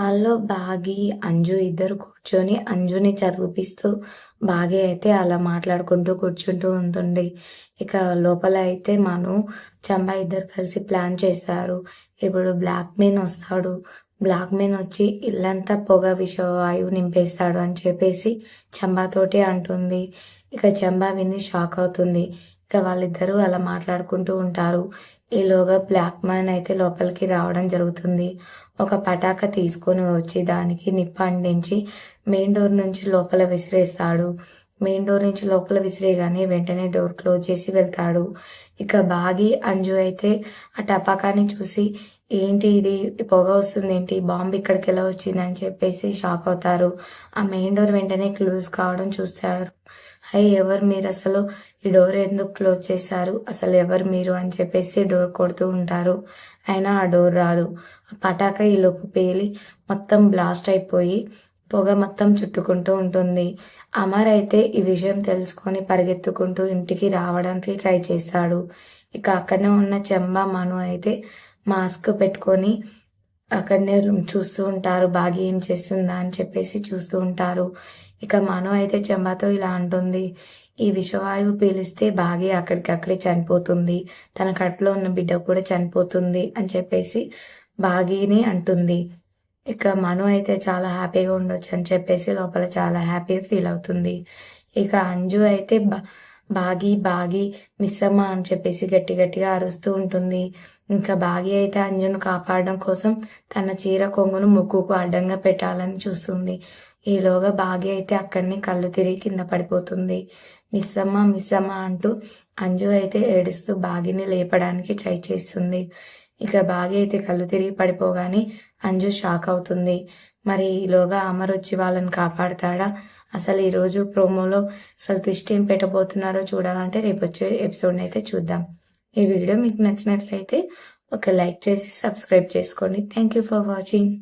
వాళ్ళు బాగి, అంజు ఇద్దరు కూర్చొని అంజుని చదివిపిస్తూ బాగి అయితే అలా మాట్లాడుకుంటూ కూర్చుంటూ ఉంటుంది. ఇక లోపల అయితే మను, చంబా ఇద్దరు కలిసి ప్లాన్ చేశారు. ఇప్పుడు బ్లాక్ మెయిన్ వస్తాడు. బ్లాక్ మెయిన్ వచ్చి ఇల్లంతా పొగ విషవాయువు నింపేస్తాడు అని చెప్పేసి చంబాతోటి అంటుంది. ఇక చంబా విని షాక్ అవుతుంది. ఇక వాళ్ళిద్దరూ అలా మాట్లాడుకుంటూ ఉంటారు. ఈలోగా బ్లాక్ మ్యాన్ అయితే లోపలికి రావడం జరుగుతుంది. ఒక పటాక తీసుకొని వచ్చి దానికి నిప్పు అందించి మెయిన్ డోర్ నుంచి లోపల విసిరేస్తాడు. మెయిన్ డోర్ నుంచి లోపల విసిరేగానే వెంటనే డోర్ క్లోజ్ చేసి వెళ్తాడు. ఇక బాగి అంజు అయితే ఆ టపాకాని చూసి ఏంటి ఇది? పొగ వస్తుంది ఏంటి బాంబు ఇక్కడికి ఎలా వచ్చింది అని చెప్పేసి షాక్ అవుతారు. ఆ మెయిన్ డోర్ వెంటనే క్లోజ్ కావడం చూస్తారు. హై ఎవరు మీరు? అసలు ఈ డోర్ ఎందుకు క్లోజ్ చేశారు? అసలు ఎవరు మీరు? అని చెప్పేసి డోర్ కొడుతూ ఉంటారు. అయినా ఆ డోర్ రాదు. ఆ పటాక లోపు పేలి మొత్తం బ్లాస్ట్ అయిపోయి పొగ మొత్తం చుట్టుకుంటూ ఉంటుంది. అమర్ అయితే ఈ విషయం తెలుసుకొని పరిగెత్తుకుంటూ ఇంటికి రావడానికి ట్రై చేస్తాడు ఇక అక్కడనే ఉన్న చెంబ మను అయితే మాస్క్ పెట్టుకొని అక్కడనే చూస్తూ ఉంటారు. బాగా ఏం చేస్తుందా అని చెప్పేసి చూస్తూ ఉంటారు. ఇక మను అయితే చెంబాతో ఇలా అంటుంది. ఈ విషవాయువు పీలిస్తే బాగా అక్కడికక్కడే చనిపోతుంది. తన కడుపులో ఉన్న బిడ్డ కూడా చనిపోతుంది అని చెప్పేసి బాగీని అంటుంది. ఇక మను అయితే చాలా హ్యాపీగా ఉండొచ్చు అని చెప్పేసి లోపల చాలా హ్యాపీగా ఫీల్ అవుతుంది. ఇక అంజు అయితే బాగి బాగి మిస్సమ్మ అని చెప్పేసి గట్టి గట్టిగా అరుస్తూ ఉంటుంది. ఇంకా బాగి అయితే అంజును కాపాడడం కోసం తన చీర కొంగును ముక్కుకు అడ్డంగా పెట్టాలని చూస్తుంది. ఈలోగా బాగి అయితే అక్కడిని కళ్ళు తిరిగి కింద పడిపోతుంది. మిస్సమ్మ మిస్సమ్మ అంటూ అంజు అయితే ఏడుస్తూ బాగిని లేపడానికి ట్రై చేస్తుంది. ఇక బాగి అయితే కళ్ళు తిరిగి పడిపోగానే అంజు షాక్ అవుతుంది. మరి ఈలోగా అమర్ వచ్చి వాళ్ళని కాపాడతాడా? అసలు ఈరోజు ప్రోమోలో అసలు ట్విస్ట్ ఏం పెట్టబోతున్నారో చూడాలంటే రేపు వచ్చే ఎపిసోడ్ని అయితే చూద్దాం. ఈ వీడియో మీకు నచ్చినట్లయితే ఒక లైక్ చేసి సబ్స్క్రైబ్ చేసుకోండి. Thank you for watching